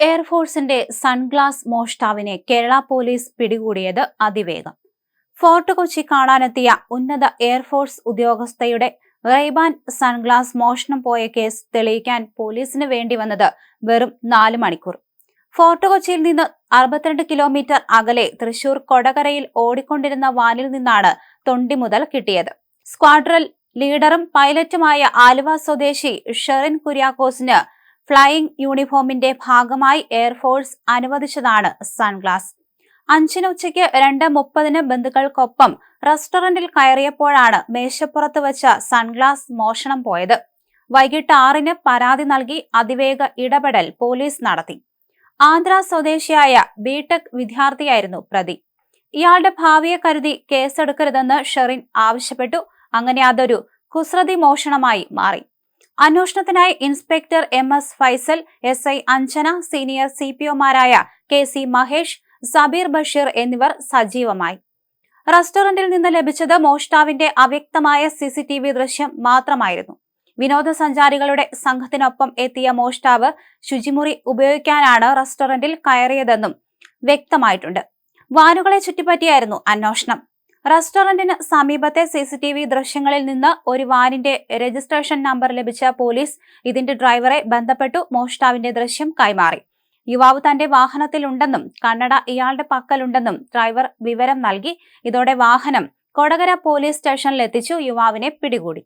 എയർഫോഴ്സിന്റെ sunglass മോഷ്ടാവിനെ Kerala police പിടികൂടിയത് അതിവേഗം. ഫോർട്ട് കൊച്ചി കാണാനെത്തിയ ഉന്നത എയർഫോഴ്സ് ഉദ്യോഗസ്ഥയുടെ റൈബാൻ സൺഗ്ലാസ് മോഷണം പോയ കേസ് തെളിയിക്കാൻ പോലീസിന് വേണ്ടി വന്നത് വെറും നാല് മണിക്കൂർ. ഫോർട്ട് കൊച്ചിയിൽ നിന്ന് അറുപത്തിരണ്ട് കിലോമീറ്റർ അകലെ തൃശൂർ കൊടകരയിൽ ഓടിക്കൊണ്ടിരുന്ന വാനിൽ നിന്നാണ് തൊണ്ടി മുതൽ കിട്ടിയത്. സ്ക്വാഡ്രൽ ലീഡറും പൈലറ്റുമായ ആലുവ സ്വദേശി ഷെറിൻ കുര്യാക്കോസിന് ഫ്ലൈയിംഗ് യൂണിഫോമിന്റെ ഭാഗമായി എയർഫോഴ്സ് അനുവദിച്ചതാണ് സൺഗ്ലാസ്. അഞ്ചിന് ഉച്ചയ്ക്ക് രണ്ട് മുപ്പതിന് ബന്ധുക്കൾക്കൊപ്പം റെസ്റ്റോറന്റിൽ കയറിയപ്പോഴാണ് മേശപ്പുറത്ത് വെച്ച സൺഗ്ലാസ് മോഷണം പോയത്. വൈകിട്ട് ആറിന് പരാതി നൽകി അതിവേഗ ഇടപെടൽ പോലീസ് നടത്തി. ആന്ധ്ര സ്വദേശിയായ ബിടെക് വിദ്യാർത്ഥിയായിരുന്നു പ്രതി. ഇയാളുടെ ഭാവിയെ കരുതി കേസെടുക്കരുതെന്ന് ഷെറിൻ ആവശ്യപ്പെട്ടു. അങ്ങനെ അതൊരു കുസൃതി മോഷണമായി മാറി. അന്വേഷണത്തിനായി inspector M S Faisal S I Anjana senior C P ഒമാരായ K C Mahesh Sabeer Basheer എന്നിവർ സജീവമായി. റെസ്റ്റോറന്റിൽ നിന്ന് ലഭിച്ചത് മോഷ്ടാവിന്റെ അവ്യക്തമായ സിസിടിവി ദൃശ്യം മാത്രമായിരുന്നു. വിനോദസഞ്ചാരികളുടെ സംഘത്തിനൊപ്പം എത്തിയ മോഷ്ടാവ് ശുചിമുറി ഉപയോഗിക്കാനാണ് റെസ്റ്റോറന്റിൽ കയറിയതെന്നും വ്യക്തമായിട്ടുണ്ട്. വാനുകളെ ചുറ്റിപ്പറ്റിയായിരുന്നു അന്വേഷണം. റെസ്റ്റോറന്റിന് സമീപത്തെ സി സി ടി വി ദൃശ്യങ്ങളിൽ നിന്ന് ഒരു വാനിന്റെ രജിസ്ട്രേഷൻ നമ്പർ ലഭിച്ച പോലീസ് ഇതിന്റെ ഡ്രൈവറെ ബന്ധപ്പെട്ടു മോഷ്ടാവിന്റെ ദൃശ്യം കൈമാറി. യുവാവ് തന്റെ വാഹനത്തിലുണ്ടെന്നും കണ്ണട ഇയാളുടെ പക്കലുണ്ടെന്നും ഡ്രൈവർ വിവരം നൽകി. ഇതോടെ വാഹനം കൊടകര പോലീസ് സ്റ്റേഷനിലെത്തിച്ചു. യുവാവിനെ പിടികൂടി.